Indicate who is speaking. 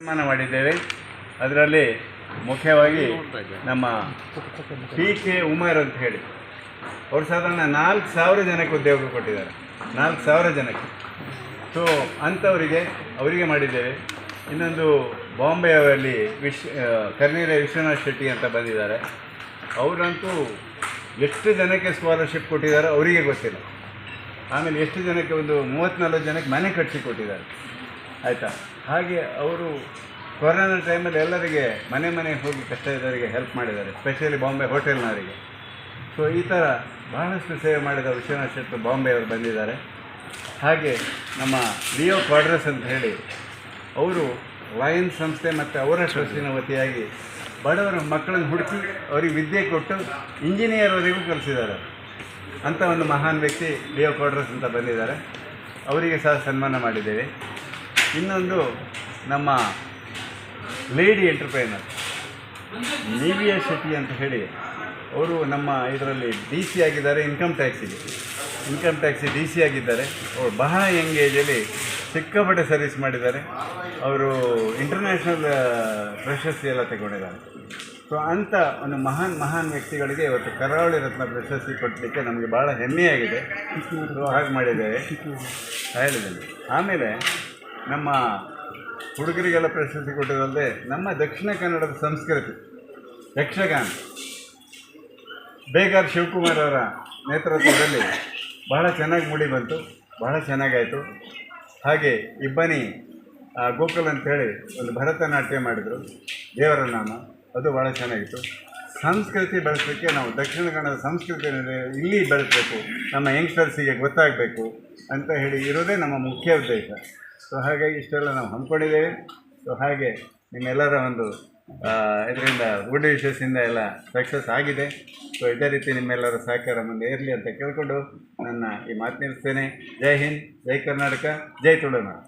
Speaker 1: ತೀರ್ಮಾನ ಮಾಡಿದ್ದೇವೆ ಅದರಲ್ಲಿ ಮುಖ್ಯವಾಗಿ ನಮ್ಮ ಪಿ ಕೆ ಉಮರ್ ಅಂತ ಹೇಳಿ. ಅವರು ಸಾಧಾರಣ ನಾಲ್ಕು ಸಾವಿರ ಜನಕ್ಕೆ ಉದ್ಯೋಗ ಕೊಟ್ಟಿದ್ದಾರೆ. ನಾಲ್ಕು ಸಾವಿರ ಜನಕ್ಕೆ. ಸೊ ಅಂಥವರಿಗೆ ಅವರಿಗೆ ಮಾಡಿದ್ದೇವೆ. ಇನ್ನೊಂದು ಬಾಂಬೆಯವರಲ್ಲಿ ವಿಶ್ ಕರ್ನೀರ ವಿಶ್ವನಾಥ್ ಶೆಟ್ಟಿ ಅಂತ ಬಂದಿದ್ದಾರೆ. ಅವರಂತೂ ಎಷ್ಟು ಜನಕ್ಕೆ ಸ್ಕಾಲರ್ಶಿಪ್ ಕೊಟ್ಟಿದ್ದಾರೋ ಅವರಿಗೆ ಗೊತ್ತಿಲ್ಲ. ಆಮೇಲೆ ಎಷ್ಟು ಜನಕ್ಕೆ ಒಂದು ಮೂವತ್ತ್ನಾಲ್ಕು ಜನಕ್ಕೆ ಮನೆ ಕಟ್ಟಿಸಿ ಕೊಟ್ಟಿದ್ದಾರೆ. ಆಯಿತಾ? ಹಾಗೆ ಅವರು ಕೊರೋನಾ ಟೈಮಲ್ಲಿ ಎಲ್ಲರಿಗೆ ಮನೆ ಮನೆಗೆ ಹೋಗಿ ಕಷ್ಟ ಇದ್ದವರಿಗೆ ಹೆಲ್ಪ್ ಮಾಡಿದ್ದಾರೆ ಸ್ಪೆಷಲಿ ಬಾಂಬೆ ಹೋಟೆಲ್ನವರಿಗೆ ಸೊ ಈ ಥರ ಬಹಳಷ್ಟು ಸೇವೆ ಮಾಡಿದ ವಿಶ್ವನಾಥ್ ಶೆಟ್ಟಿ ಬಾಂಬೆ ಅವರು ಬಂದಿದ್ದಾರೆ. ಹಾಗೆ ನಮ್ಮ ಲಿಯೋ ಕ್ವಾಡ್ರಸ್ ಅಂತ ಹೇಳಿ, ಅವರು ಲಯನ್ ಸಂಸ್ಥೆ ಮತ್ತು ಅವರ ಟ್ರಸ್ಟಿನ ವತಿಯಾಗಿ ಬಡವರ ಮಕ್ಕಳನ್ನು ಹುಡುಕಿ ಅವರಿಗೆ ವಿದ್ಯೆ ಕೊಟ್ಟು ಇಂಜಿನಿಯರ್ವರೆಗೂ ಕಲಿಸಿದ್ದಾರೆ. ಅಂಥ ಒಂದು ಮಹಾನ್ ವ್ಯಕ್ತಿ ಲಿಯೋ ಕ್ವಾಡ್ರಸ್ ಅಂತ ಬಂದಿದ್ದಾರೆ. ಅವರಿಗೆ ಸಹ ಸನ್ಮಾನ ಮಾಡಿದ್ದೇವೆ. ಇನ್ನೊಂದು ನಮ್ಮ ಲೇಡಿ ಎಂಟರ್ಪ್ರೈನರ್ ನಿವಿಯ ಶೆಟ್ಟಿ ಅಂತ ಹೇಳಿ ಅವರು ನಮ್ಮ ಇದರಲ್ಲಿ ಡಿ ಸಿ ಆಗಿದ್ದಾರೆ ಇನ್ಕಮ್ ಟ್ಯಾಕ್ಸಿಗೆ ಇನ್ಕಮ್ ಟ್ಯಾಕ್ಸಿ ಡಿ ಸಿ ಆಗಿದ್ದಾರೆ. ಅವರು ಬಹಳ ಯಂಗ್ ಏಜಲ್ಲಿ ಸಿಕ್ಕಾಪಟ್ಟೆ ಸರ್ವಿಸ್ ಮಾಡಿದ್ದಾರೆ. ಅವರು ಇಂಟರ್ನ್ಯಾಷನಲ್ ಪ್ರಶಸ್ತಿ ಎಲ್ಲ ತಗೊಂಡಿದ್ದಾರೆ. ಸೊ ಅಂಥ ಒಂದು ಮಹಾನ್ ಮಹಾನ್ ವ್ಯಕ್ತಿಗಳಿಗೆ ಇವತ್ತು ಕರಾವಳಿ ರತ್ನ ಪ್ರಶಸ್ತಿ ಕೊಡಲಿಕ್ಕೆ ನಮಗೆ ಭಾಳ ಹೆಮ್ಮೆಯಾಗಿದೆ. ಹಾಗೆ ಮಾಡಿದ್ದೇವೆ ಹೇಳಿದ್ದೇನೆ ಆಮೇಲೆ ನಮ್ಮ ಹುಡುಗರಿಗೆಲ್ಲ ಪ್ರಶಸ್ತಿ ಕೊಟ್ಟಿರಲ್ಲದೆ ನಮ್ಮ ದಕ್ಷಿಣ ಕನ್ನಡದ ಸಂಸ್ಕೃತಿ. ಯಕ್ಷಗಾನ. ಬೇಗಾರ್ ಶಿವಕುಮಾರ್ ಅವರ ನೇತೃತ್ವದಲ್ಲಿ ಬಹಳ ಚೆನ್ನಾಗಿ ಮೂಡಿ ಬಂತು, ಬಹಳ ಚೆನ್ನಾಗಾಯಿತು. ಹಾಗೆ ಇಬ್ಬನಿ ಗೋಕುಲ್ ಅಂತೇಳಿ ಒಂದು ಭರತನಾಟ್ಯ ಮಾಡಿದರು ದೇವರ ನಾಮ. ಅದು ಭಾಳ ಚೆನ್ನಾಗಿತ್ತು. ಸಂಸ್ಕೃತಿ ಬೆಳೆಸಲಿಕ್ಕೆ ನಾವು ದಕ್ಷಿಣ ಕನ್ನಡದ ಸಂಸ್ಕೃತಿ ಇಲ್ಲಿ ಬೆಳೆಸಬೇಕು, ನಮ್ಮ ಯಂಗ್ಸ್ಟರ್ಸಿಗೆ ಗೊತ್ತಾಗಬೇಕು ಅಂತ ಹೇಳಿ ಇರೋದೇ ನಮ್ಮ ಮುಖ್ಯ ಉದ್ದೇಶ. ಸೊ ಹಾಗಾಗಿ ಇಷ್ಟೆಲ್ಲ ನಾವು ಹಮ್ಮಿಕೊಂಡಿದ್ದೇವೆ. ಸೊ ಹಾಗೆ ನಿಮ್ಮೆಲ್ಲರ ಒಂದು ಇದರಿಂದ ಗುಡ್ ವಿಶಸ್ಸಿಂದ ಎಲ್ಲ ಸಕ್ಸಸ್ ಆಗಿದೆ. ಸೊ ಇದೇ ರೀತಿ ನಿಮ್ಮೆಲ್ಲರ ಸಹಕಾರ ಮುಂದೆ ಇರಲಿ ಅಂತ ಕೇಳಿಕೊಂಡು ನನ್ನ ಈ ಮಾತು ನಿಲ್ಲಿಸ್ತೇನೆ. ಜೈ ಹಿಂದ್, ಜೈ ಕರ್ನಾಟಕ, ಜೈ ತುಳುನಾಡು.